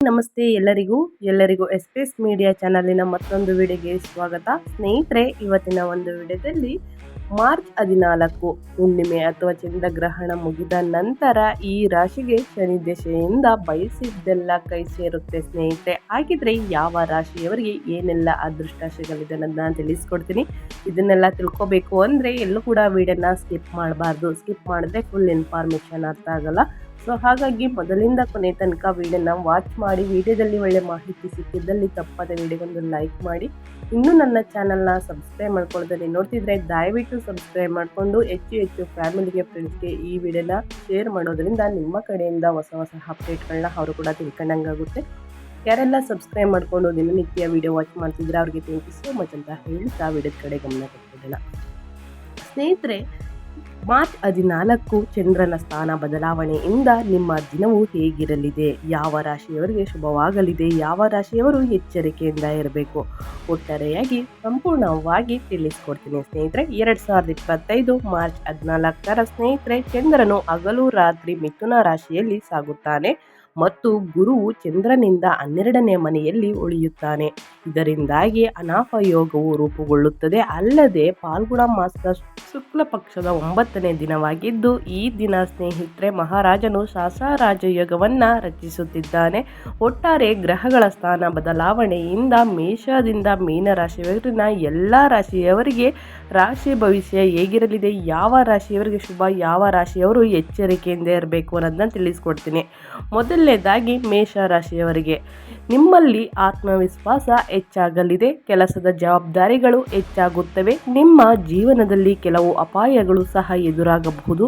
ನಮಸ್ತೆ ಎಲ್ಲರಿಗೂ ಎಲ್ಲರಿಗೂ ಎಸ್ ಪಿ ಎಸ್ ಮೀಡಿಯಾ ಚಾನಲಿನ ಮತ್ತೊಂದು ವಿಡಿಯೋಗೆ ಸ್ವಾಗತ. ಸ್ನೇಹಿತರೆ, ಇವತ್ತಿನ ಒಂದು ವಿಡಿಯೋದಲ್ಲಿ ಮಾರ್ಚ್ ಹದಿನಾಲ್ಕು ಹುಣ್ಣಿಮೆ ಅಥವಾ ಚಂದ್ರಗ್ರಹಣ ಮುಗಿದ ನಂತರ ಈ ರಾಶಿಗೆ ಶನಿ ದಶೆಯಿಂದ ಬಯಸಿದ್ದೆಲ್ಲ ಕೈ ಸೇರುತ್ತೆ ಸ್ನೇಹಿತರೆ. ಹಾಗಿದ್ರೆ ಯಾವ ರಾಶಿಯವರಿಗೆ ಏನೆಲ್ಲ ಅದೃಷ್ಟ ಸಿಗಲಿದೆ ನಾನು ತಿಳಿಸ್ಕೊಡ್ತೀನಿ. ಇದನ್ನೆಲ್ಲ ತಿಳ್ಕೊಬೇಕು ಅಂದರೆ ಎಲ್ಲೂ ಕೂಡ ವಿಡಿಯೋನ ಸ್ಕಿಪ್ ಮಾಡಬಾರ್ದು. ಸ್ಕಿಪ್ ಮಾಡಿದ್ರೆ ಫುಲ್ ಇನ್ಫಾರ್ಮೇಷನ್ ಅರ್ಥ ಆಗಲ್ಲ. ಸೊ ಹಾಗಾಗಿ ಮೊದಲಿಂದ ಕೊನೆ ತನಕ ವಿಡಿಯೋನ ವಾಚ್ ಮಾಡಿ, ವಿಡಿಯೋದಲ್ಲಿ ಒಳ್ಳೆ ಮಾಹಿತಿ ಸಿಕ್ಕಿದ್ದಲ್ಲಿ ತಪ್ಪಾದ ವಿಡಿಯೋಗೊಂದು ಲೈಕ್ ಮಾಡಿ. ಇನ್ನೂ ನನ್ನ ಚಾನಲ್ನ ಸಬ್ಸ್ಕ್ರೈಬ್ ಮಾಡ್ಕೊಳ್ಳೋದಲ್ಲಿ ನೋಡ್ತಿದ್ರೆ ದಯವಿಟ್ಟು ಸಬ್ಸ್ಕ್ರೈಬ್ ಮಾಡಿಕೊಂಡು ಹೆಚ್ಚು ಹೆಚ್ಚು ಫ್ಯಾಮಿಲಿಗೆ ಫ್ರೆಂಡ್ಸ್ಗೆ ಈ ವಿಡಿಯೋನ ಶೇರ್ ಮಾಡೋದ್ರಿಂದ ನಿಮ್ಮ ಕಡೆಯಿಂದ ಹೊಸ ಹೊಸ ಅಪ್ಡೇಟ್ಗಳನ್ನ ಅವರು ಕೂಡ ತಿಳ್ಕೊಂಡಂಗಾಗುತ್ತೆ ಯಾರೆಲ್ಲ ಸಬ್ಸ್ಕ್ರೈಬ್ ಮಾಡಿಕೊಂಡು ದಿನನಿತ್ಯ ವಿಡಿಯೋ ವಾಚ್ ಮಾಡ್ತಿದ್ರೆ ಅವ್ರಿಗೆ ಥ್ಯಾಂಕ್ ಯು ಸೋ ಮಚ್ ಅಂತ ಹೇಳ್ತಾ ವಿಡಿಯೋದ ಕಡೆ ಗಮನ ಕೊಡ್ತಿದ್ದಿಲ್ಲ ಸ್ನೇಹಿತರೆ ಮಾರ್ಚ್ ಹದಿನಾಲ್ಕು ಚಂದ್ರನ ಸ್ಥಾನ ಬದಲಾವಣೆಯಿಂದ ನಿಮ್ಮ ದಿನವು ಹೇಗಿರಲಿದೆ? ಯಾವ ರಾಶಿಯವರಿಗೆ ಶುಭವಾಗಲಿದೆ? ಯಾವ ರಾಶಿಯವರು ಎಚ್ಚರಿಕೆಯಿಂದ ಇರಬೇಕು? ಒಟ್ಟಾರೆಯಾಗಿ ಸಂಪೂರ್ಣವಾಗಿ ತಿಳಿಸ್ಕೊಡ್ತೀನಿ ಸ್ನೇಹಿತರೆ, ಎರಡು ಸಾವಿರದ ಇಪ್ಪತ್ತೈದು ಮಾರ್ಚ್ ಹದಿನಾಲ್ಕರ ಸ್ನೇಹಿತರೆ, ಚಂದ್ರನು ಹಗಲು ರಾತ್ರಿ ಮಿಥುನ ರಾಶಿಯಲ್ಲಿ ಸಾಗುತ್ತಾನೆ. ಮತ್ತು ಗುರುವು ಚಂದ್ರನಿಂದ ಹನ್ನೆರಡನೇ ಮನೆಯಲ್ಲಿ ಉಳಿಯುತ್ತಾನೆ. ಇದರಿಂದಾಗಿ ಅನಾಫ ಯೋಗವು ರೂಪುಗೊಳ್ಳುತ್ತದೆ. ಅಲ್ಲದೆ ಪಾಲ್ಗುಣ ಮಾಸದ ಶುಕ್ಲ ಪಕ್ಷದ ಒಂಬತ್ತನೇ ದಿನವಾಗಿದ್ದು, ಈ ದಿನ ಸ್ನೇಹಿತರೆ, ಮಹಾರಾಜನು ಶಾಸರಾಜಯೋಗವನ್ನು ರಚಿಸುತ್ತಿದ್ದಾನೆ. ಒಟ್ಟಾರೆ ಗ್ರಹಗಳ ಸ್ಥಾನ ಬದಲಾವಣೆಯಿಂದ ಮೇಷದಿಂದ ಮೀನರಾಶಿಯವರಿನ ಎಲ್ಲ ರಾಶಿಯವರಿಗೆ ರಾಶಿ ಭವಿಷ್ಯ ಹೇಗಿರಲಿದೆ, ಯಾವ ರಾಶಿಯವರಿಗೆ ಶುಭ, ಯಾವ ರಾಶಿಯವರು ಎಚ್ಚರಿಕೆಯಿಂದ ಇರಬೇಕು ಅನ್ನೋದನ್ನ ತಿಳಿಸ್ಕೊಡ್ತೀನಿ. ಮೊದಲನೇದಾಗಿ ಮೇಷ ರಾಶಿಯವರಿಗೆ ನಿಮ್ಮಲ್ಲಿ ಆತ್ಮವಿಶ್ವಾಸ ಹೆಚ್ಚಾಗಲಿದೆ, ಕೆಲಸದ ಜವಾಬ್ದಾರಿಗಳು ಹೆಚ್ಚಾಗುತ್ತವೆ, ನಿಮ್ಮ ಜೀವನದಲ್ಲಿ ಕೆಲವು ಅಪಾಯಗಳು ಸಹ ಎದುರಾಗಬಹುದು,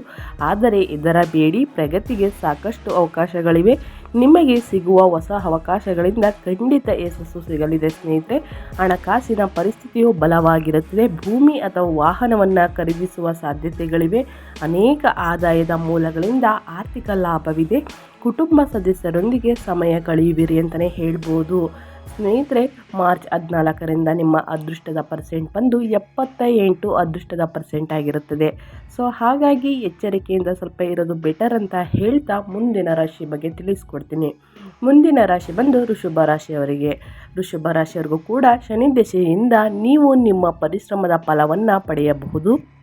ಆದರೆ ಇದರ ಬೇಡಿ ಪ್ರಗತಿಗೆ ಸಾಕಷ್ಟು ಅವಕಾಶಗಳಿವೆ. ನಿಮಗೆ ಸಿಗುವ ಹೊಸ ಅವಕಾಶಗಳಿಂದ ಖಂಡಿತ ಯಶಸ್ಸು ಸಿಗಲಿದೆ ಸ್ನೇಹಿತರೆ. ಹಣಕಾಸಿನ ಪರಿಸ್ಥಿತಿಯು ಬಲವಾಗಿರುತ್ತದೆ. ಭೂಮಿ ಅಥವಾ ವಾಹನವನ್ನು ಖರೀದಿಸುವ ಸಾಧ್ಯತೆಗಳಿವೆ. ಅನೇಕ ಆದಾಯದ ಮೂಲಗಳಿಂದ ಆರ್ಥಿಕ ಲಾಭವಿದೆ. ಕುಟುಂಬ ಸದಸ್ಯರೊಂದಿಗೆ ಸಮಯ ಕಳೆಯುವಿರಿ ಅಂತಲೇ ಹೇಳ್ಬೋದು. ಸ್ನೇಹಿತರೆ, ಮಾರ್ಚ್ ಹದಿನಾಲ್ಕರಿಂದ ನಿಮ್ಮ ಅದೃಷ್ಟದ ಪರ್ಸೆಂಟ್ ಬಂದು ಎಪ್ಪತ್ತ ಎಂಟು ಅದೃಷ್ಟದ ಪರ್ಸೆಂಟ್ ಆಗಿರುತ್ತದೆ. ಸೊ, ಹಾಗಾಗಿ ಎಚ್ಚರಿಕೆಯಿಂದ ಸ್ವಲ್ಪ ಇರೋದು ಬೆಟರ್ ಅಂತ ಹೇಳ್ತಾ ಮುಂದಿನ ರಾಶಿ ಬಗ್ಗೆ ತಿಳಿಸ್ಕೊಡ್ತೀನಿ. ಮುಂದಿನ ರಾಶಿ ಬಂದು ಋಷಭ ರಾಶಿಯವರಿಗೆ. ಋಷಭ ರಾಶಿಯವರಿಗೂ ಕೂಡ ಶನಿ ದಶೆಯಿಂದ ನೀವು ನಿಮ್ಮ ಪರಿಶ್ರಮದ ಫಲವನ್ನು ಪಡೆಯಬಹುದು.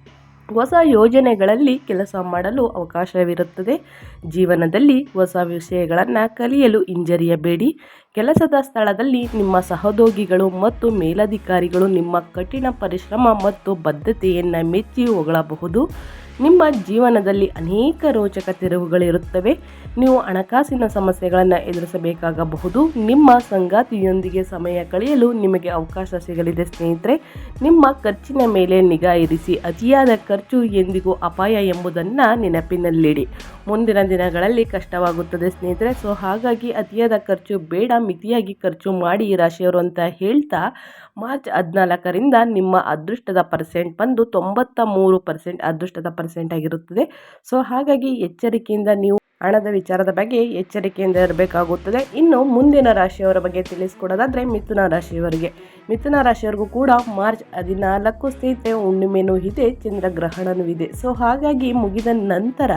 ಹೊಸ ಯೋಜನೆಗಳಲ್ಲಿ ಕೆಲಸ ಮಾಡಲು ಅವಕಾಶವಿರುತ್ತದೆ. ಜೀವನದಲ್ಲಿ ಹೊಸ ವಿಷಯಗಳನ್ನು ಕಲಿಯಲು ಹಿಂಜರಿಯಬೇಡಿ. ಕೆಲಸದ ಸ್ಥಳದಲ್ಲಿ ನಿಮ್ಮ ಸಹೋದ್ಯೋಗಿಗಳು ಮತ್ತು ಮೇಲಧಿಕಾರಿಗಳು ನಿಮ್ಮ ಕಠಿಣ ಪರಿಶ್ರಮ ಮತ್ತು ಬದ್ಧತೆಯನ್ನು ಮೆಚ್ಚಿ ಹೊಗಳಬಹುದು. ನಿಮ್ಮ ಜೀವನದಲ್ಲಿ ಅನೇಕ ರೋಚಕ ತಿರುವುಗಳಿರುತ್ತವೆ. ನೀವು ಹಣಕಾಸಿನ ಸಮಸ್ಯೆಗಳನ್ನು ಎದುರಿಸಬೇಕಾಗಬಹುದು. ನಿಮ್ಮ ಸಂಗಾತಿಯೊಂದಿಗೆ ಸಮಯ ಕಳೆಯಲು ನಿಮಗೆ ಅವಕಾಶ ಸಿಗಲಿದೆ ಸ್ನೇಹಿತರೆ. ನಿಮ್ಮ ಖರ್ಚಿನ ಮೇಲೆ ನಿಗಾ ಇರಿಸಿ, ಅತಿಯಾದ ಖರ್ಚು ಎಂದಿಗೂ ಅಪಾಯ ಎಂಬುದನ್ನು ನೆನಪಿನಲ್ಲಿಡಿ. ಮುಂದಿನ ದಿನಗಳಲ್ಲಿ ಕಷ್ಟವಾಗುತ್ತದೆ ಸ್ನೇಹಿತರೆ. ಸೊ ಹಾಗಾಗಿ ಅತಿಯಾದ ಖರ್ಚು ಬೇಡ, ಮಿತಿಯಾಗಿ ಖರ್ಚು ಮಾಡಿ ರಾಶಿಯವರು ಅಂತ ಹೇಳ್ತಾ, ಮಾರ್ಚ್ ಹದಿನಾಲ್ಕರಿಂದ ನಿಮ್ಮ ಅದೃಷ್ಟದ ಪರ್ಸೆಂಟ್ ಬಂದು ತೊಂಬತ್ತ ಮೂರು ಪರ್ಸೆಂಟ್ ಅದೃಷ್ಟದ ಪರ್ಸೆಂಟ್ ಆಗಿರುತ್ತದೆ. ಸೊ ಹಾಗಾಗಿ ಎಚ್ಚರಿಕೆಯಿಂದ ನೀವು ಹಣದ ವಿಚಾರದ ಬಗ್ಗೆ ಎಚ್ಚರಿಕೆಯಿಂದ ಇರಬೇಕಾಗುತ್ತದೆ. ಇನ್ನು ಮುಂದಿನ ರಾಶಿಯವರ ಬಗ್ಗೆ ತಿಳಿಸ್ಕೊಡೋದಾದರೆ ಮಿಥುನ ರಾಶಿಯವರಿಗೆ. ಮಿಥುನ ರಾಶಿಯವರಿಗೂ ಕೂಡ ಮಾರ್ಚ್ ಹದಿನಾಲ್ಕು ಸ್ಥಿತಿ ಹುಣ್ಣಿಮೆನೂ ಇದೆ, ಚಂದ್ರಗ್ರಹಣನೂ ಇದೆ. ಸೊ ಹಾಗಾಗಿ ಮುಗಿದ ನಂತರ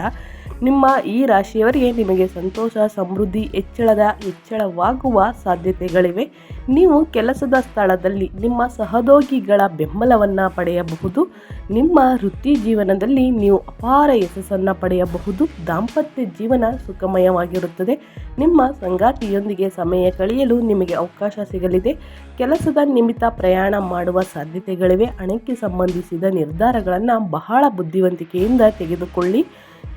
ನಿಮ್ಮ ಈ ರಾಶಿಯವರಿಗೆ ನಿಮಗೆ ಸಂತೋಷ, ಸಮೃದ್ಧಿ, ಹೆಚ್ಚಳದ, ಹೆಚ್ಚಳವಾಗುವ ಸಾಧ್ಯತೆಗಳಿವೆ. ನೀವು ಕೆಲಸದ ಸ್ಥಳದಲ್ಲಿ ನಿಮ್ಮ ಸಹೋದ್ಯೋಗಿಗಳ ಬೆಂಬಲವನ್ನು ಪಡೆಯಬಹುದು. ನಿಮ್ಮ ವೃತ್ತಿ ಜೀವನದಲ್ಲಿ ನೀವು ಅಪಾರ ಯಶಸ್ಸನ್ನು ಪಡೆಯಬಹುದು. ದಾಂಪತ್ಯ ಜೀವನ ಸುಖಮಯವಾಗಿರುತ್ತದೆ. ನಿಮ್ಮ ಸಂಗಾತಿಯೊಂದಿಗೆ ಸಮಯ ಕಳೆಯಲು ನಿಮಗೆ ಅವಕಾಶ ಸಿಗಲಿದೆ. ಕೆಲಸದ ನಿಮಿತ್ತ ಪ್ರಯಾಣ ಮಾಡುವ ಸಾಧ್ಯತೆಗಳಿವೆ. ಹಣಕ್ಕೆ ಸಂಬಂಧಿಸಿದ ನಿರ್ಧಾರಗಳನ್ನು ಬಹಳ ಬುದ್ಧಿವಂತಿಕೆಯಿಂದ ತೆಗೆದುಕೊಳ್ಳಿ.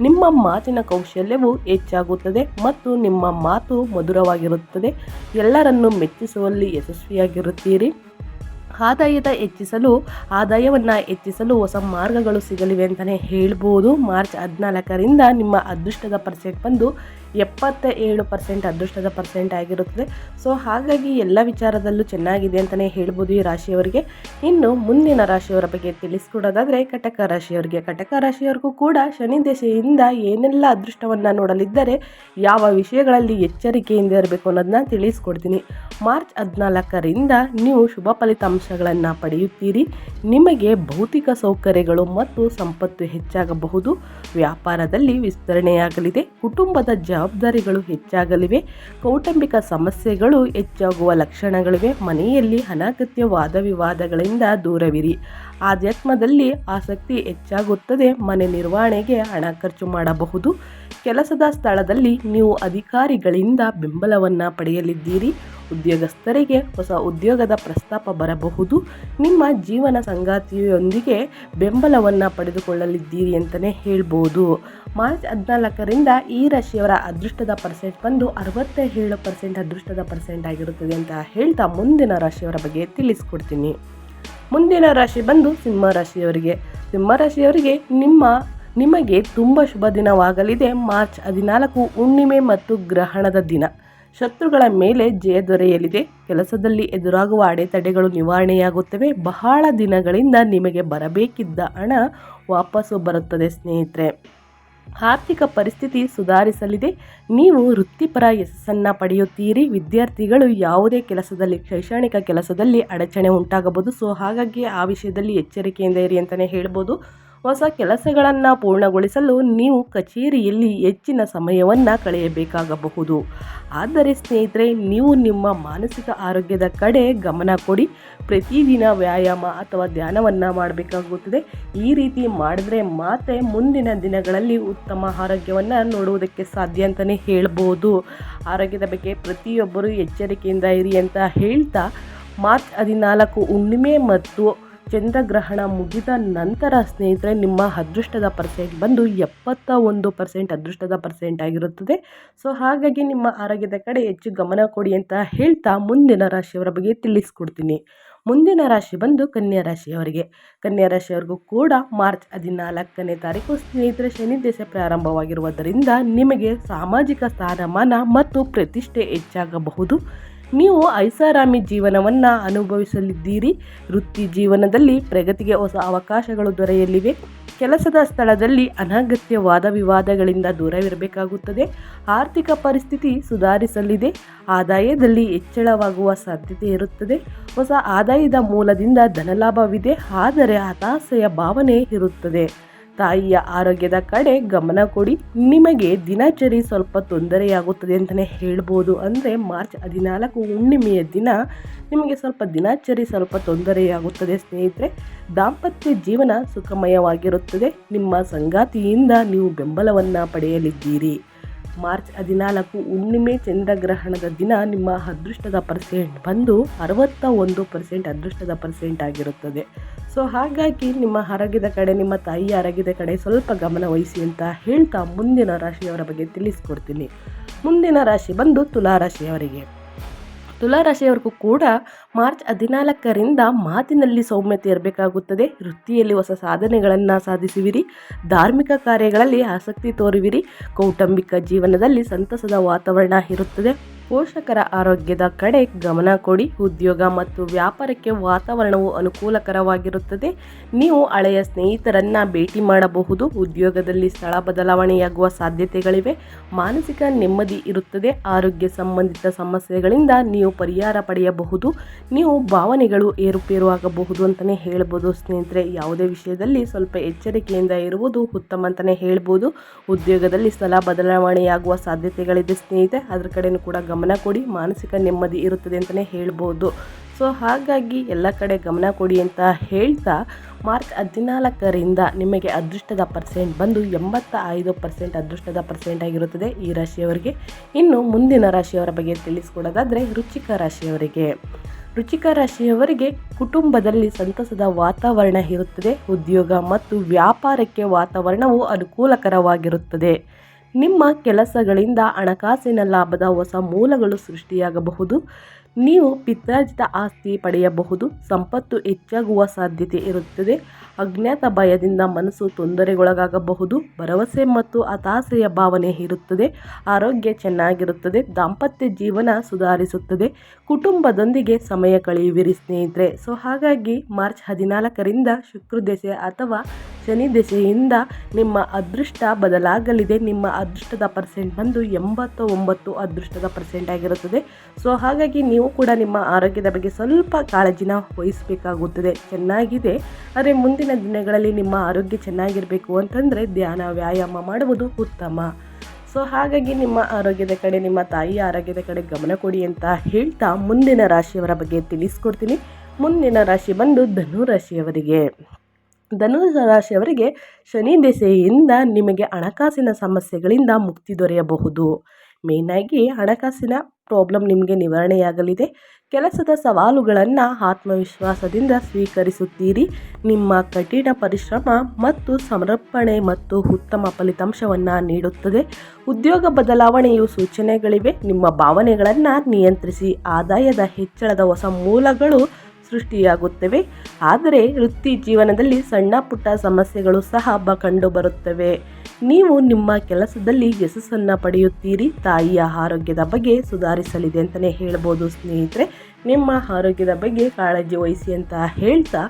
ನಿಮ್ಮ ಮಾತಿನ ಕೌಶಲ್ಯವು ಹೆಚ್ಚಾಗುತ್ತದೆ ಮತ್ತು ನಿಮ್ಮ ಮಾತು ಮಧುರವಾಗಿರುತ್ತದೆ. ಎಲ್ಲರನ್ನು ಮೆಚ್ಚಿಸುವಲ್ಲಿ ಯಶಸ್ವಿಯಾಗಿರುತ್ತೀರಿ. ಆದಾಯದ ಹೆಚ್ಚಿಸಲು, ಆದಾಯವನ್ನು ಹೆಚ್ಚಿಸಲು ಹೊಸ ಮಾರ್ಗಗಳು ಸಿಗಲಿವೆ ಅಂತಲೇ ಹೇಳ್ಬೋದು. ಮಾರ್ಚ್ ಹದಿನಾಲ್ಕರಿಂದ ನಿಮ್ಮ ಅದೃಷ್ಟದ ಪರ್ಸೆಂಟ್ ಬಂದು ಎಪ್ಪತ್ತ ಏಳು ಪರ್ಸೆಂಟ್ ಅದೃಷ್ಟದ ಪರ್ಸೆಂಟ್ ಆಗಿರುತ್ತದೆ. ಸೊ ಹಾಗಾಗಿ ಎಲ್ಲ ವಿಚಾರದಲ್ಲೂ ಚೆನ್ನಾಗಿದೆ ಅಂತಲೇ ಹೇಳ್ಬೋದು ಈ ರಾಶಿಯವರಿಗೆ. ಇನ್ನು ಮುಂದಿನ ರಾಶಿಯವರ ಬಗ್ಗೆ ತಿಳಿಸ್ಕೊಡೋದಾದರೆ ಕಟಕ ರಾಶಿಯವರಿಗೆ. ಕಟಕ ರಾಶಿಯವರಿಗೂ ಕೂಡ ಶನಿ ದಶೆಯಿಂದ ಏನೆಲ್ಲ ಅದೃಷ್ಟವನ್ನು ನೋಡಲಿದ್ದರೆ ಯಾವ ವಿಷಯಗಳಲ್ಲಿ ಎಚ್ಚರಿಕೆಯಿಂದ ಇರಬೇಕು ಅನ್ನೋದನ್ನ ತಿಳಿಸ್ಕೊಡ್ತೀನಿ. ಮಾರ್ಚ್ ಹದಿನಾಲ್ಕರಿಂದ ನೀವು ಶುಭ ಫಲಿತಾಂಶಗಳನ್ನು ಪಡೆಯುತ್ತೀರಿ. ನಿಮಗೆ ಭೌತಿಕ ಸೌಕರ್ಯಗಳು ಮತ್ತು ಸಂಪತ್ತು ಹೆಚ್ಚಾಗಬಹುದು. ವ್ಯಾಪಾರದಲ್ಲಿ ವಿಸ್ತರಣೆಯಾಗಲಿದೆ. ಕುಟುಂಬದ ಜ ಜವಾಬ್ದಾರಿಗಳು ಹೆಚ್ಚಾಗಲಿವೆ. ಕೌಟುಂಬಿಕ ಸಮಸ್ಯೆಗಳು ಹೆಚ್ಚಾಗುವ ಲಕ್ಷಣಗಳಿವೆ. ಮನೆಯಲ್ಲಿ ಅನಗತ್ಯ ವಾದ ವಿವಾದಗಳಿಂದ ದೂರವಿರಿ. ಆಧ್ಯಾತ್ಮದಲ್ಲಿ ಆಸಕ್ತಿ ಹೆಚ್ಚಾಗುತ್ತದೆ. ಮನೆ ನಿರ್ವಹಣೆಗೆ ಹಣ ಖರ್ಚು ಮಾಡಬಹುದು. ಕೆಲಸದ ಸ್ಥಳದಲ್ಲಿ ನೀವು ಅಧಿಕಾರಿಗಳಿಂದ ಬೆಂಬಲವನ್ನು ಪಡೆಯಲಿದ್ದೀರಿ. ಉದ್ಯೋಗಸ್ಥರಿಗೆ ಹೊಸ ಉದ್ಯೋಗದ ಪ್ರಸ್ತಾಪ ಬರಬಹುದು. ನಿಮ್ಮ ಜೀವನ ಸಂಗಾತಿಯೊಂದಿಗೆ ಬೆಂಬಲವನ್ನು ಪಡೆದುಕೊಳ್ಳಲಿದ್ದೀರಿ ಅಂತಲೇ ಹೇಳ್ಬೋದು. ಮಾರ್ಚ್ ಹದಿನಾಲ್ಕರಿಂದ ಈ ರಾಶಿಯವರ ಅದೃಷ್ಟದ ಪರ್ಸೆಂಟ್ ಬಂದು ಅರವತ್ತ ಏಳು ಪರ್ಸೆಂಟ್ ಅದೃಷ್ಟದ ಪರ್ಸೆಂಟ್ ಆಗಿರುತ್ತದೆ ಅಂತ ಹೇಳ್ತಾ ಮುಂದಿನ ರಾಶಿಯವರ ಬಗ್ಗೆ ತಿಳಿಸ್ಕೊಡ್ತೀನಿ. ಮುಂದಿನ ರಾಶಿ ಬಂದು ಸಿಂಹ ರಾಶಿಯವರಿಗೆ. ಸಿಂಹ ರಾಶಿಯವರಿಗೆ ನಿಮ್ಮ ನಿಮಗೆ ತುಂಬ ಶುಭ ದಿನವಾಗಲಿದೆ. ಮಾರ್ಚ್ ಹದಿನಾಲ್ಕು ಹುಣ್ಣಿಮೆ ಮತ್ತು ಗ್ರಹಣದ ದಿನ. ಶತ್ರುಗಳ ಮೇಲೆ ಜಯ ದೊರೆಯಲಿದೆ. ಕೆಲಸದಲ್ಲಿ ಎದುರಾಗುವ ಅಡೆತಡೆಗಳು ನಿವಾರಣೆಯಾಗುತ್ತವೆ. ಬಹಳ ದಿನಗಳಿಂದ ನಿಮಗೆ ಬರಬೇಕಿದ್ದ ಹಣ ವಾಪಸ್ಸು ಬರುತ್ತದೆ ಸ್ನೇಹಿತರೆ. ಆರ್ಥಿಕ ಪರಿಸ್ಥಿತಿ ಸುಧಾರಿಸಲಿದೆ. ನೀವು ವೃತ್ತಿಪರ ಯಶಸ್ಸನ್ನು ಪಡೆಯುತ್ತೀರಿ. ವಿದ್ಯಾರ್ಥಿಗಳು ಯಾವುದೇ ಕೆಲಸದಲ್ಲಿ, ಶೈಕ್ಷಣಿಕ ಕೆಲಸದಲ್ಲಿ ಅಡಚಣೆ ಉಂಟಾಗಬಹುದು. ಸೊ, ಹಾಗಾಗಿ ಆ ವಿಷಯದಲ್ಲಿ ಎಚ್ಚರಿಕೆಯಿಂದ ಇರಿ ಅಂತಲೇ ಹೇಳ್ಬೋದು. ಹೊಸ ಕೆಲಸಗಳನ್ನು ಪೂರ್ಣಗೊಳಿಸಲು ನೀವು ಕಚೇರಿಯಲ್ಲಿ ಹೆಚ್ಚಿನ ಸಮಯವನ್ನು ಕಳೆಯಬೇಕಾಗಬಹುದು. ಆದರೆ ಸ್ನೇಹಿತರೆ, ನೀವು ನಿಮ್ಮ ಮಾನಸಿಕ ಆರೋಗ್ಯದ ಕಡೆ ಗಮನ ಕೊಡಿ. ಪ್ರತಿದಿನ ವ್ಯಾಯಾಮ ಅಥವಾ ಧ್ಯಾನವನ್ನು ಮಾಡಬೇಕಾಗುತ್ತದೆ. ಈ ರೀತಿ ಮಾಡಿದ್ರೆ ಮಾತ್ರ ಮುಂದಿನ ದಿನಗಳಲ್ಲಿ ಉತ್ತಮ ಆರೋಗ್ಯವನ್ನು ನೋಡುವುದಕ್ಕೆ ಸಾಧ್ಯ ಅಂತಲೇ ಹೇಳ್ಬೋದು. ಆರೋಗ್ಯದ ಬಗ್ಗೆ ಪ್ರತಿಯೊಬ್ಬರು ಎಚ್ಚರಿಕೆಯಿಂದ ಇರಿ ಅಂತ ಹೇಳ್ತಾ, ಮಾರ್ಚ್ ಹದಿನಾಲ್ಕು, ಹುಣ್ಣಿಮೆ ಮತ್ತು ಚಂದ್ರಗ್ರಹಣ ಮುಗಿದ ನಂತರ, ಸ್ನೇಹಿತರೆ, ನಿಮ್ಮ ಅದೃಷ್ಟದ ಪರ್ಸೆಂಟ್ ಬಂದು ಎಪ್ಪತ್ತ ಒಂದು ಪರ್ಸೆಂಟ್ ಅದೃಷ್ಟದ ಪರ್ಸೆಂಟ್ ಆಗಿರುತ್ತದೆ. ಸೊ, ಹಾಗಾಗಿ ನಿಮ್ಮ ಆರೋಗ್ಯದ ಕಡೆ ಹೆಚ್ಚು ಗಮನ ಕೊಡಿ ಅಂತ ಹೇಳ್ತಾ ಮುಂದಿನ ರಾಶಿಯವರ ಬಗ್ಗೆ ತಿಳಿಸ್ಕೊಡ್ತೀನಿ. ಮುಂದಿನ ರಾಶಿ ಬಂದು ಕನ್ಯಾ ರಾಶಿಯವರಿಗೆ. ಕನ್ಯಾ ರಾಶಿಯವರಿಗೂ ಕೂಡ ಮಾರ್ಚ್ ಹದಿನಾಲ್ಕನೇ ತಾರೀಕು, ಸ್ನೇಹಿತರ, ಶನಿ ದೇಶ ಪ್ರಾರಂಭವಾಗಿರುವುದರಿಂದ ನಿಮಗೆ ಸಾಮಾಜಿಕ ಸ್ಥಾನಮಾನ ಮತ್ತು ಪ್ರತಿಷ್ಠೆ ಹೆಚ್ಚಾಗಬಹುದು. ನೀವು ಐಷಾರಾಮಿ ಜೀವನವನ್ನು ಅನುಭವಿಸಲಿದ್ದೀರಿ. ವೃತ್ತಿ ಜೀವನದಲ್ಲಿ ಪ್ರಗತಿಗೆ ಹೊಸ ಅವಕಾಶಗಳು ದೊರೆಯಲಿವೆ. ಕೆಲಸದ ಸ್ಥಳದಲ್ಲಿ ಅನಗತ್ಯ ವಾದ ವಿವಾದಗಳಿಂದ ದೂರವಿರಬೇಕಾಗುತ್ತದೆ. ಆರ್ಥಿಕ ಪರಿಸ್ಥಿತಿ ಸುಧಾರಿಸಲಿದೆ. ಆದಾಯದಲ್ಲಿ ಹೆಚ್ಚಳವಾಗುವ ಸಾಧ್ಯತೆ ಇರುತ್ತದೆ. ಹೊಸ ಆದಾಯದ ಮೂಲದಿಂದ ಧನಲಾಭವಿದೆ. ಆದರೆ ಹತಾಶೆಯ ಭಾವನೆ ಇರುತ್ತದೆ. ತಾಯಿಯ ಆರೋಗ್ಯದ ಕಡೆ ಗಮನ ಕೊಡಿ. ನಿಮಗೆ ದಿನಚರಿ ಸ್ವಲ್ಪ ತೊಂದರೆಯಾಗುತ್ತದೆ ಅಂತಲೇ ಹೇಳ್ಬೋದು. ಅಂದರೆ ಮಾರ್ಚ್ ಹದಿನಾಲ್ಕು ಹುಣ್ಣಿಮೆಯ ದಿನ ನಿಮಗೆ ಸ್ವಲ್ಪ ದಿನಚರಿ ಸ್ವಲ್ಪ ತೊಂದರೆಯಾಗುತ್ತದೆ ಸ್ನೇಹಿತರೆ. ದಾಂಪತ್ಯ ಜೀವನ ಸುಖಮಯವಾಗಿರುತ್ತದೆ. ನಿಮ್ಮ ಸಂಗಾತಿಯಿಂದ ನೀವು ಬೆಂಬಲವನ್ನು ಪಡೆಯಲಿದ್ದೀರಿ. ಮಾರ್ಚ್ ಹದಿನಾಲ್ಕು ಹುಣ್ಣಿಮೆ ಚಂದ್ರಗ್ರಹಣದ ದಿನ ನಿಮ್ಮ ಅದೃಷ್ಟದ ಪರ್ಸೆಂಟ್ ಬಂದು ಅರವತ್ತ ಒಂದು ಪರ್ಸೆಂಟ್ ಅದೃಷ್ಟದ ಪರ್ಸೆಂಟ್ ಆಗಿರುತ್ತದೆ. ಸೊ ಹಾಗಾಗಿ ನಿಮ್ಮ ಆರೋಗ್ಯದ ಕಡೆ, ನಿಮ್ಮ ತಾಯಿ ಆರೋಗ್ಯದ ಕಡೆ ಸ್ವಲ್ಪ ಗಮನ ವಹಿಸಿ ಅಂತ ಹೇಳ್ತಾ ಮುಂದಿನ ರಾಶಿಯವರ ಬಗ್ಗೆ ತಿಳಿಸ್ಕೊಡ್ತೀನಿ. ಮುಂದಿನ ರಾಶಿ ಬಂದು ತುಲಾರಾಶಿಯವರಿಗೆ ತುಲಾರಾಶಿಯವರಿಗೂ ಕೂಡ ಮಾರ್ಚ್ ಹದಿನಾಲ್ಕರಿಂದ ಮಾತಿನಲ್ಲಿ ಸೌಮ್ಯತೆ ಇರಬೇಕಾಗುತ್ತದೆ. ವೃತ್ತಿಯಲ್ಲಿ ಹೊಸ ಸಾಧನೆಗಳನ್ನು ಸಾಧಿಸುವಿರಿ. ಧಾರ್ಮಿಕ ಕಾರ್ಯಗಳಲ್ಲಿ ಆಸಕ್ತಿ ತೋರುವಿರಿ. ಕೌಟುಂಬಿಕ ಜೀವನದಲ್ಲಿ ಸಂತಸದ ವಾತಾವರಣ ಇರುತ್ತದೆ. ಪೋಷಕರ ಆರೋಗ್ಯದ ಕಡೆ ಗಮನ ಕೊಡಿ. ಉದ್ಯೋಗ ಮತ್ತು ವ್ಯಾಪಾರಕ್ಕೆ ವಾತಾವರಣವು ಅನುಕೂಲಕರವಾಗಿರುತ್ತದೆ. ನೀವು ಹಳೆಯ ಸ್ನೇಹಿತರನ್ನ ಭೇಟಿ ಮಾಡಬಹುದು. ಉದ್ಯೋಗದಲ್ಲಿ ಸ್ಥಳ ಬದಲಾವಣೆಯಾಗುವ ಸಾಧ್ಯತೆಗಳಿವೆ. ಮಾನಸಿಕ ನೆಮ್ಮದಿ ಇರುತ್ತದೆ. ಆರೋಗ್ಯ ಸಂಬಂಧಿತ ಸಮಸ್ಯೆಗಳಿಂದ ನೀವು ಪರಿಹಾರ ಪಡೆಯಬಹುದು. ನೀವು ಭಾವನೆಗಳು ಏರುಪೇರು ಆಗಬಹುದು ಅಂತಲೇ ಹೇಳ್ಬೋದು. ಸ್ನೇಹಿತರೆ, ಯಾವುದೇ ವಿಷಯದಲ್ಲಿ ಸ್ವಲ್ಪ ಎಚ್ಚರಿಕೆಯಿಂದ ಇರುವುದು ಉತ್ತಮ ಅಂತಲೇ ಹೇಳ್ಬೋದು. ಉದ್ಯೋಗದಲ್ಲಿ ಸ್ಥಳ ಬದಲಾವಣೆಯಾಗುವ ಸಾಧ್ಯತೆಗಳಿದೆ ಸ್ನೇಹಿತೆ ಅದರ ಕಡೆಯೂ ಕೂಡ ಗಮನ ಕೊಡಿ, ಮಾನಸಿಕ ನೆಮ್ಮದಿ ಇರುತ್ತದೆ ಅಂತಲೇ ಹೇಳ್ಬೋದು. ಸೊ ಹಾಗಾಗಿ ಎಲ್ಲ ಕಡೆ ಗಮನ ಕೊಡಿ ಅಂತ ಹೇಳ್ತಾ ಮಾರ್ಚ್ ಹದಿನಾಲ್ಕರಿಂದ ನಿಮಗೆ ಅದೃಷ್ಟದ ಪರ್ಸೆಂಟ್ ಬಂದು ಎಂಬತ್ತ ಐದು ಪರ್ಸೆಂಟ್ ಅದೃಷ್ಟದ ಪರ್ಸೆಂಟ್ ಆಗಿರುತ್ತದೆ ಈ ರಾಶಿಯವರಿಗೆ. ಇನ್ನು ಮುಂದಿನ ರಾಶಿಯವರ ಬಗ್ಗೆ ತಿಳಿಸ್ಕೊಡೋದಾದರೆ ರುಚಿಕ ರಾಶಿಯವರಿಗೆ. ರುಚಿಕ ರಾಶಿಯವರಿಗೆ ಕುಟುಂಬದಲ್ಲಿ ಸಂತಸದ ವಾತಾವರಣ ಇರುತ್ತದೆ. ಉದ್ಯೋಗ ಮತ್ತು ವ್ಯಾಪಾರಕ್ಕೆ ವಾತಾವರಣವು ಅನುಕೂಲಕರವಾಗಿರುತ್ತದೆ. ನಿಮ್ಮ ಕೆಲಸಗಳಿಂದ ಹಣಕಾಸಿನ ಲಾಭದ ಹೊಸ ಮೂಲಗಳು ಸೃಷ್ಟಿಯಾಗಬಹುದು. ನೀವು ಪಿತ್ರಾರ್ಜಿತ ಆಸ್ತಿ ಪಡೆಯಬಹುದು. ಸಂಪತ್ತು ಹೆಚ್ಚಾಗುವ ಸಾಧ್ಯತೆ ಇರುತ್ತದೆ. ಅಜ್ಞಾತ ಭಯದಿಂದ ಮನಸ್ಸು ತೊಂದರೆಗೊಳಗಾಗಬಹುದು. ಭರವಸೆ ಮತ್ತು ಹತಾಸೆಯ ಭಾವನೆ ಇರುತ್ತದೆ. ಆರೋಗ್ಯ ಚೆನ್ನಾಗಿರುತ್ತದೆ. ದಾಂಪತ್ಯ ಜೀವನ ಸುಧಾರಿಸುತ್ತದೆ. ಕುಟುಂಬದೊಂದಿಗೆ ಸಮಯ ಕಳೆಯುವಿರಿ ಸ್ನೇಹಿತರೆ. ಸೊ ಹಾಗಾಗಿ ಮಾರ್ಚ್ ಹದಿನಾಲ್ಕರಿಂದ ಶುಕ್ರ ದೆಸೆ ಅಥವಾ ಶನಿ ದೆಸೆಯಿಂದ ನಿಮ್ಮ ಅದೃಷ್ಟ ಬದಲಾಗಲಿದೆ. ನಿಮ್ಮ ಅದೃಷ್ಟದ ಪರ್ಸೆಂಟ್ ಬಂದು ಎಂಬತ್ತ ಒಂಬತ್ತು ಅದೃಷ್ಟದ ಪರ್ಸೆಂಟ್ ಆಗಿರುತ್ತದೆ. ಸೊ ಹಾಗಾಗಿ ನೀವು ಕೂಡ ನಿಮ್ಮ ಆರೋಗ್ಯದ ಬಗ್ಗೆ ಸ್ವಲ್ಪ ಕಾಳಜಿನ ವಹಿಸಬೇಕಾಗುತ್ತದೆ. ಚೆನ್ನಾಗಿದೆ. ಆದರೆ ಮುಂದಿನ ದಿನಗಳಲ್ಲಿ ನಿಮ್ಮ ಆರೋಗ್ಯ ಚೆನ್ನಾಗಿರಬೇಕು ಅಂತಂದರೆ ಧ್ಯಾನ, ವ್ಯಾಯಾಮ ಮಾಡುವುದು ಉತ್ತಮ. ಸೊ ಹಾಗಾಗಿ ನಿಮ್ಮ ಆರೋಗ್ಯದ ಕಡೆ, ನಿಮ್ಮ ತಾಯಿಯ ಆರೋಗ್ಯದ ಕಡೆ ಗಮನ ಕೊಡಿ ಅಂತ ಹೇಳ್ತಾ ಮುಂದಿನ ರಾಶಿಯವರ ಬಗ್ಗೆ ತಿಳಿಸ್ಕೊಡ್ತೀನಿ. ಮುಂದಿನ ರಾಶಿ ಬಂದು ಧನು ರಾಶಿಯವರಿಗೆ. ಧನು ರಾಶಿಯವರಿಗೆ ಶನಿ ದೆಸೆಯಿಂದ ನಿಮಗೆ ಹಣಕಾಸಿನ ಸಮಸ್ಯೆಗಳಿಂದ ಮುಕ್ತಿ ದೊರೆಯಬಹುದು. ಮೇನಾಗಿ ಹಣಕಾಸಿನ ಪ್ರಾಬ್ಲಮ್ ನಿಮಗೆ ನಿವಾರಣೆಯಾಗಲಿದೆ. ಕೆಲಸದ ಸವಾಲುಗಳನ್ನು ಆತ್ಮವಿಶ್ವಾಸದಿಂದ ಸ್ವೀಕರಿಸುತ್ತೀರಿ. ನಿಮ್ಮ ಕಠಿಣ ಪರಿಶ್ರಮ ಮತ್ತು ಸಮರ್ಪಣೆ ಮತ್ತು ಉತ್ತಮ ಫಲಿತಾಂಶವನ್ನು ನೀಡುತ್ತದೆ. ಉದ್ಯೋಗ ಬದಲಾವಣೆಯು ಸೂಚನೆಗಳಿವೆ. ನಿಮ್ಮ ಭಾವನೆಗಳನ್ನು ನಿಯಂತ್ರಿಸಿ, ಆದಾಯದ ಹೆಚ್ಚಳದ ಹೊಸ ಮೂಲಗಳು ಸೃಷ್ಟಿಯಾಗುತ್ತವೆ. ಆದರೆ ವೃತ್ತಿ ಜೀವನದಲ್ಲಿ ಸಣ್ಣ ಪುಟ್ಟ ಸಮಸ್ಯೆಗಳು ಸಹ ಬ ಕಂಡುಬರುತ್ತವೆ. ನೀವು ನಿಮ್ಮ ಕೆಲಸದಲ್ಲಿ ಯಶಸ್ಸನ್ನು ಪಡೆಯುತ್ತೀರಿ. ತಾಯಿಯ ಆರೋಗ್ಯದ ಬಗ್ಗೆ ಸುಧಾರಿಸಲಿದೆ ಅಂತಲೇ ಹೇಳ್ಬೋದು ಸ್ನೇಹಿತರೆ. ನಿಮ್ಮ ಆರೋಗ್ಯದ ಬಗ್ಗೆ ಕಾಳಜಿ ವಹಿಸಿ ಅಂತ ಹೇಳ್ತಾ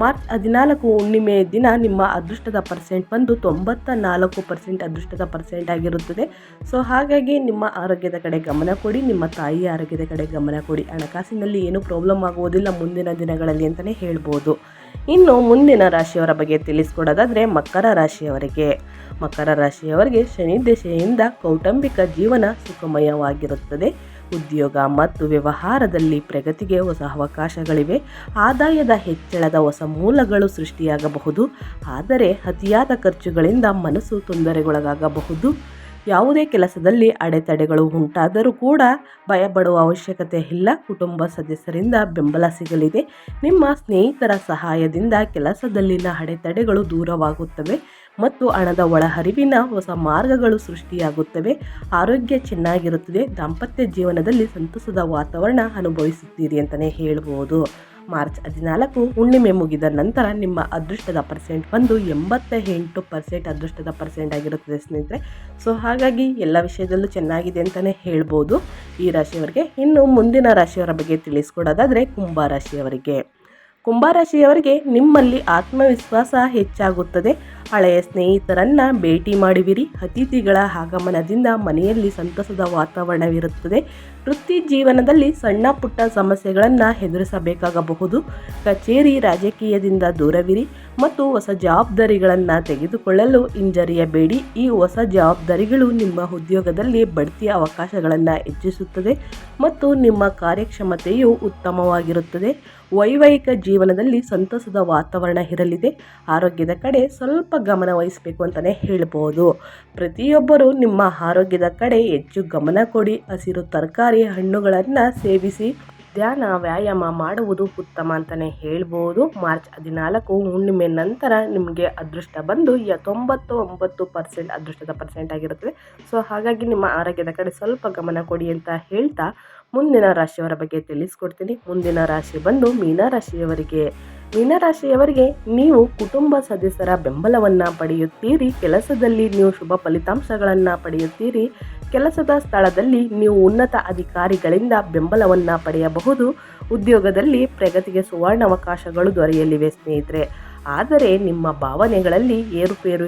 ಮಾರ್ಚ್ ಹದಿನಾಲ್ಕು ಹುಣ್ಣಿಮೆಯ ದಿನ ನಿಮ್ಮ ಅದೃಷ್ಟದ ಪರ್ಸೆಂಟ್ ಬಂದು ತೊಂಬತ್ತ ನಾಲ್ಕು ಪರ್ಸೆಂಟ್ ಅದೃಷ್ಟದ ಪರ್ಸೆಂಟ್ ಆಗಿರುತ್ತದೆ. ಸೊ ಹಾಗಾಗಿ ನಿಮ್ಮ ಆರೋಗ್ಯದ ಕಡೆ ಗಮನ ಕೊಡಿ, ನಿಮ್ಮ ತಾಯಿಯ ಆರೋಗ್ಯದ ಕಡೆ ಗಮನ ಕೊಡಿ. ಹಣಕಾಸಿನಲ್ಲಿ ಏನೂ ಪ್ರಾಬ್ಲಮ್ ಆಗುವುದಿಲ್ಲ ಮುಂದಿನ ದಿನಗಳಲ್ಲಿ ಅಂತಲೇ ಹೇಳ್ಬೋದು. ಇನ್ನು ಮುಂದಿನ ರಾಶಿಯವರ ಬಗ್ಗೆ ತಿಳಿಸ್ಕೊಡೋದಾದರೆ ಮಕರ ರಾಶಿಯವರಿಗೆ. ಮಕರ ರಾಶಿಯವರಿಗೆ ಶನಿ ದಶೆಯಿಂದ ಕೌಟುಂಬಿಕ ಜೀವನ ಸುಖಮಯವಾಗಿರುತ್ತದೆ. ಉದ್ಯೋಗ ಮತ್ತು ವ್ಯವಹಾರದಲ್ಲಿ ಪ್ರಗತಿಗೆ ಹೊಸ ಅವಕಾಶಗಳಿವೆ. ಆದಾಯದ ಹೆಚ್ಚಳದ ಹೊಸ ಮೂಲಗಳು ಸೃಷ್ಟಿಯಾಗಬಹುದು. ಆದರೆ ಅತಿಯಾದ ಖರ್ಚುಗಳಿಂದ ಮನಸ್ಸು ತೊಂದರೆಗೊಳಗಾಗಬಹುದು. ಯಾವುದೇ ಕೆಲಸದಲ್ಲಿ ಅಡೆತಡೆಗಳು ಉಂಟಾದರೂ ಕೂಡ ಭಯಪಡುವ ಅವಶ್ಯಕತೆ ಇಲ್ಲ. ಕುಟುಂಬ ಸದಸ್ಯರಿಂದ ಬೆಂಬಲ ಸಿಗಲಿದೆ. ನಿಮ್ಮ ಸ್ನೇಹಿತರ ಸಹಾಯದಿಂದ ಕೆಲಸದಲ್ಲಿನ ಅಡೆತಡೆಗಳು ದೂರವಾಗುತ್ತವೆ. ಮತ್ತು ಹಣದ ಒಳಹರಿವಿನ ಹೊಸ ಮಾರ್ಗಗಳು ಸೃಷ್ಟಿಯಾಗುತ್ತವೆ. ಆರೋಗ್ಯ ಚೆನ್ನಾಗಿರುತ್ತದೆ. ದಾಂಪತ್ಯ ಜೀವನದಲ್ಲಿ ಸಂತಸದ ವಾತಾವರಣ ಅನುಭವಿಸುತ್ತೀರಿ ಅಂತಲೇ ಹೇಳ್ಬೋದು. ಮಾರ್ಚ್ ಹದಿನಾಲ್ಕು ಹುಣ್ಣಿಮೆ ಮುಗಿದ ನಂತರ ನಿಮ್ಮ ಅದೃಷ್ಟದ ಪರ್ಸೆಂಟ್ ಬಂದು ಎಂಬತ್ತ ಎಂಟು ಪರ್ಸೆಂಟ್ ಅದೃಷ್ಟದ ಪರ್ಸೆಂಟ್ ಆಗಿರುತ್ತದೆ ಸ್ನೇಹಿತರೆ. ಸೊ, ಹಾಗಾಗಿ ಎಲ್ಲ ವಿಷಯದಲ್ಲೂ ಚೆನ್ನಾಗಿದೆ ಅಂತಲೇ ಹೇಳ್ಬೋದು. ಈ ರಾಶಿಯವರಿಗೆ ಇನ್ನು ಮುಂದಿನ ರಾಶಿಯವರ ಬಗ್ಗೆ ತಿಳಿಸ್ಕೊಡೋದಾದರೆ ಕುಂಭ ರಾಶಿಯವರಿಗೆ. ಕುಂಭರಾಶಿಯವರಿಗೆ ನಿಮ್ಮಲ್ಲಿ ಆತ್ಮವಿಶ್ವಾಸ ಹೆಚ್ಚಾಗುತ್ತದೆ. ಹಳೆಯ ಸ್ನೇಹಿತರನ್ನು ಭೇಟಿ ಮಾಡುವಿರಿ. ಅತಿಥಿಗಳ ಆಗಮನದಿಂದ ಮನೆಯಲ್ಲಿ ಸಂತಸದ ವಾತಾವರಣವಿರುತ್ತದೆ. ವೃತ್ತಿ ಜೀವನದಲ್ಲಿ ಸಣ್ಣ ಪುಟ್ಟ ಸಮಸ್ಯೆಗಳನ್ನು ಎದುರಿಸಬೇಕಾಗಬಹುದು. ಕಚೇರಿ ರಾಜಕೀಯದಿಂದ ದೂರವಿರಿ ಮತ್ತು ಹೊಸ ಜವಾಬ್ದಾರಿಗಳನ್ನು ತೆಗೆದುಕೊಳ್ಳಲು ಹಿಂಜರಿಯಬೇಡಿ. ಈ ಹೊಸ ಜವಾಬ್ದಾರಿಗಳು ನಿಮ್ಮ ಉದ್ಯೋಗದಲ್ಲಿ ಬಡ್ತಿ ಅವಕಾಶಗಳನ್ನು ಹೆಚ್ಚಿಸುತ್ತದೆ ಮತ್ತು ನಿಮ್ಮ ಕಾರ್ಯಕ್ಷಮತೆಯು ಉತ್ತಮವಾಗಿರುತ್ತದೆ. ವೈವಾಹಿಕ ಜೀವನದಲ್ಲಿ ಸಂತಸದ ವಾತಾವರಣ ಇರಲಿದೆ. ಆರೋಗ್ಯದ ಕಡೆ ಸ್ವಲ್ಪ ಗಮನ ವಹಿಸಬೇಕು ಅಂತಲೇ ಹೇಳ್ಬೋದು. ಪ್ರತಿಯೊಬ್ಬರು ನಿಮ್ಮ ಆರೋಗ್ಯದ ಕಡೆ ಹೆಚ್ಚು ಗಮನ ಕೊಡಿ. ಹಸಿರು ತರಕಾರಿ ಹಣ್ಣುಗಳನ್ನು ಸೇವಿಸಿ. ಧ್ಯಾನ, ವ್ಯಾಯಾಮ ಮಾಡುವುದು ಉತ್ತಮ ಅಂತಲೇ ಹೇಳ್ಬೋದು. ಮಾರ್ಚ್ ಹದಿನಾಲ್ಕು ಹುಣ್ಣಿಮೆ ನಂತರ ನಿಮಗೆ ಅದೃಷ್ಟ ಬಂದು ತೊಂಬತ್ತು ಒಂಬತ್ತು ಪರ್ಸೆಂಟ್ ಅದೃಷ್ಟದ ಪರ್ಸೆಂಟ್ ಆಗಿರುತ್ತದೆ. ಸೊ, ಹಾಗಾಗಿ ನಿಮ್ಮ ಆರೋಗ್ಯದ ಕಡೆ ಸ್ವಲ್ಪ ಗಮನ ಕೊಡಿ ಅಂತ ಹೇಳ್ತಾ ಮುಂದಿನ ರಾಶಿಯವರ ಬಗ್ಗೆ ತಿಳಿಸ್ಕೊಡ್ತೀನಿ. ಮುಂದಿನ ರಾಶಿ ಬಂದು ಮೀನರಾಶಿಯವರಿಗೆ ಮೀನರಾಶಿಯವರಿಗೆ ನೀವು ಕುಟುಂಬ ಸದಸ್ಯರ ಬೆಂಬಲವನ್ನು ಪಡೆಯುತ್ತೀರಿ. ಕೆಲಸದಲ್ಲಿ ನೀವು ಶುಭ ಫಲಿತಾಂಶಗಳನ್ನು ಪಡೆಯುತ್ತೀರಿ. ಕೆಲಸದ ಸ್ಥಳದಲ್ಲಿ ನೀವು ಉನ್ನತ ಅಧಿಕಾರಿಗಳಿಂದ ಬೆಂಬಲವನ್ನು ಪಡೆಯಬಹುದು. ಉದ್ಯೋಗದಲ್ಲಿ ಪ್ರಗತಿಗೆ ಸುವರ್ಣಾವಕಾಶಗಳು ದೊರೆಯಲಿವೆ ಸ್ನೇಹಿತರೆ. ಆದರೆ ನಿಮ್ಮ ಭಾವನೆಗಳಲ್ಲಿ ಏರುಪೇರು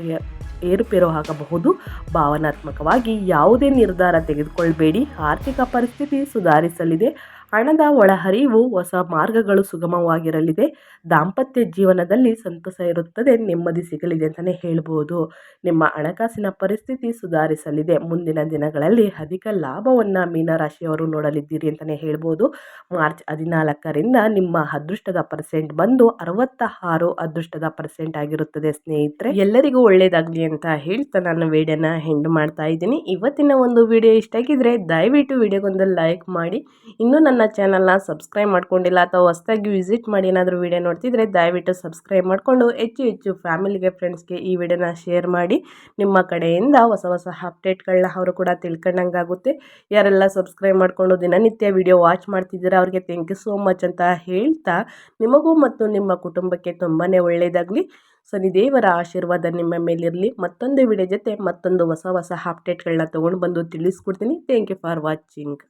ಏರುಪೇರು ಆಗಬಹುದು ಭಾವನಾತ್ಮಕವಾಗಿ ಯಾವುದೇ ನಿರ್ಧಾರ ತೆಗೆದುಕೊಳ್ಳಬೇಡಿ ಆರ್ಥಿಕ ಪರಿಸ್ಥಿತಿ ಸುಧಾರಿಸಲಿದೆ. ಹಣದ ಒಳಹರಿವು ಹೊಸ ಮಾರ್ಗಗಳು ಸುಗಮವಾಗಿರಲಿದೆ. ದಾಂಪತ್ಯ ಜೀವನದಲ್ಲಿ ಸಂತಸ ಇರುತ್ತದೆ, ನೆಮ್ಮದಿ ಸಿಗಲಿದೆ ಅಂತಲೇ ಹೇಳ್ಬೋದು. ನಿಮ್ಮ ಹಣಕಾಸಿನ ಪರಿಸ್ಥಿತಿ ಸುಧಾರಿಸಲಿದೆ. ಮುಂದಿನ ದಿನಗಳಲ್ಲಿ ಅಧಿಕ ಲಾಭವನ್ನು ಮೀನರಾಶಿಯವರು ನೋಡಲಿದ್ದೀರಿ ಅಂತಲೇ ಹೇಳ್ಬೋದು. ಮಾರ್ಚ್ ಹದಿನಾಲ್ಕರಿಂದ ನಿಮ್ಮ ಅದೃಷ್ಟದ ಪರ್ಸೆಂಟ್ ಬಂದು ಅರವತ್ತ ಆರು ಅದೃಷ್ಟದ ಪರ್ಸೆಂಟ್ ಆಗಿರುತ್ತದೆ ಸ್ನೇಹಿತರೆ. ಎಲ್ಲರಿಗೂ ಒಳ್ಳೆಯದಾಗಲಿ ಅಂತ ಹೇಳ್ತಾ ನಾನು ವಿಡಿಯೋನ ಹೆಂಡ್ ಮಾಡ್ತಾ ಇದ್ದೀನಿ. ಇವತ್ತಿನ ಒಂದು ವಿಡಿಯೋ ಇಷ್ಟ ಆಗಿದ್ರೆ ದಯವಿಟ್ಟು ವಿಡಿಯೋಗೊಂದು ಲೈಕ್ ಮಾಡಿ. ಇನ್ನೂ ನನ್ನ ನನ್ನ ಚಾನಲ್ನ ಸಬ್ಸ್ಕ್ರೈಬ್ ಮಾಡ್ಕೊಂಡಿಲ್ಲ ಅಥವಾ ಹೊಸದಾಗಿ ವಿಸಿಟ್ ಮಾಡಿ ಏನಾದರೂ ವೀಡಿಯೋ ನೋಡ್ತಿದ್ರೆ ದಯವಿಟ್ಟು ಸಬ್ಸ್ಕ್ರೈಬ್ ಮಾಡಿಕೊಂಡು ಹೆಚ್ಚು ಹೆಚ್ಚು ಫ್ಯಾಮಿಲಿಗೆ ಫ್ರೆಂಡ್ಸ್ಗೆ ಈ ವಿಡಿಯೋನ ಶೇರ್ ಮಾಡಿ. ನಿಮ್ಮ ಕಡೆಯಿಂದ ಹೊಸ ಹೊಸ ಅಪ್ಡೇಟ್ಗಳನ್ನ ಅವರು ಕೂಡ ತಿಳ್ಕೊಂಡಂಗಾಗುತ್ತೆ ಯಾರೆಲ್ಲ ಸಬ್ಸ್ಕ್ರೈಬ್ ಮಾಡಿಕೊಂಡು ದಿನನಿತ್ಯ ವಿಡಿಯೋ ವಾಚ್ ಮಾಡ್ತಿದ್ದೀರಾ, ಅವ್ರಿಗೆ ಥ್ಯಾಂಕ್ ಯು ಸೋ ಮಚ್ ಅಂತ ಹೇಳ್ತಾ ನಿಮಗೂ ಮತ್ತು ನಿಮ್ಮ ಕುಟುಂಬಕ್ಕೆ ತುಂಬಾ ಒಳ್ಳೆಯದಾಗಲಿ ಶನಿದೇವರ ಆಶೀರ್ವಾದ ನಿಮ್ಮ ಮೇಲಿರಲಿ. ಮತ್ತೊಂದು ವಿಡಿಯೋ ಜೊತೆ ಮತ್ತೊಂದು ಹೊಸ ಹೊಸ ಅಪ್ಡೇಟ್ಗಳನ್ನ ತೊಗೊಂಡು ಬಂದು ತಿಳಿಸ್ಕೊಡ್ತೀನಿ. Thank you for watching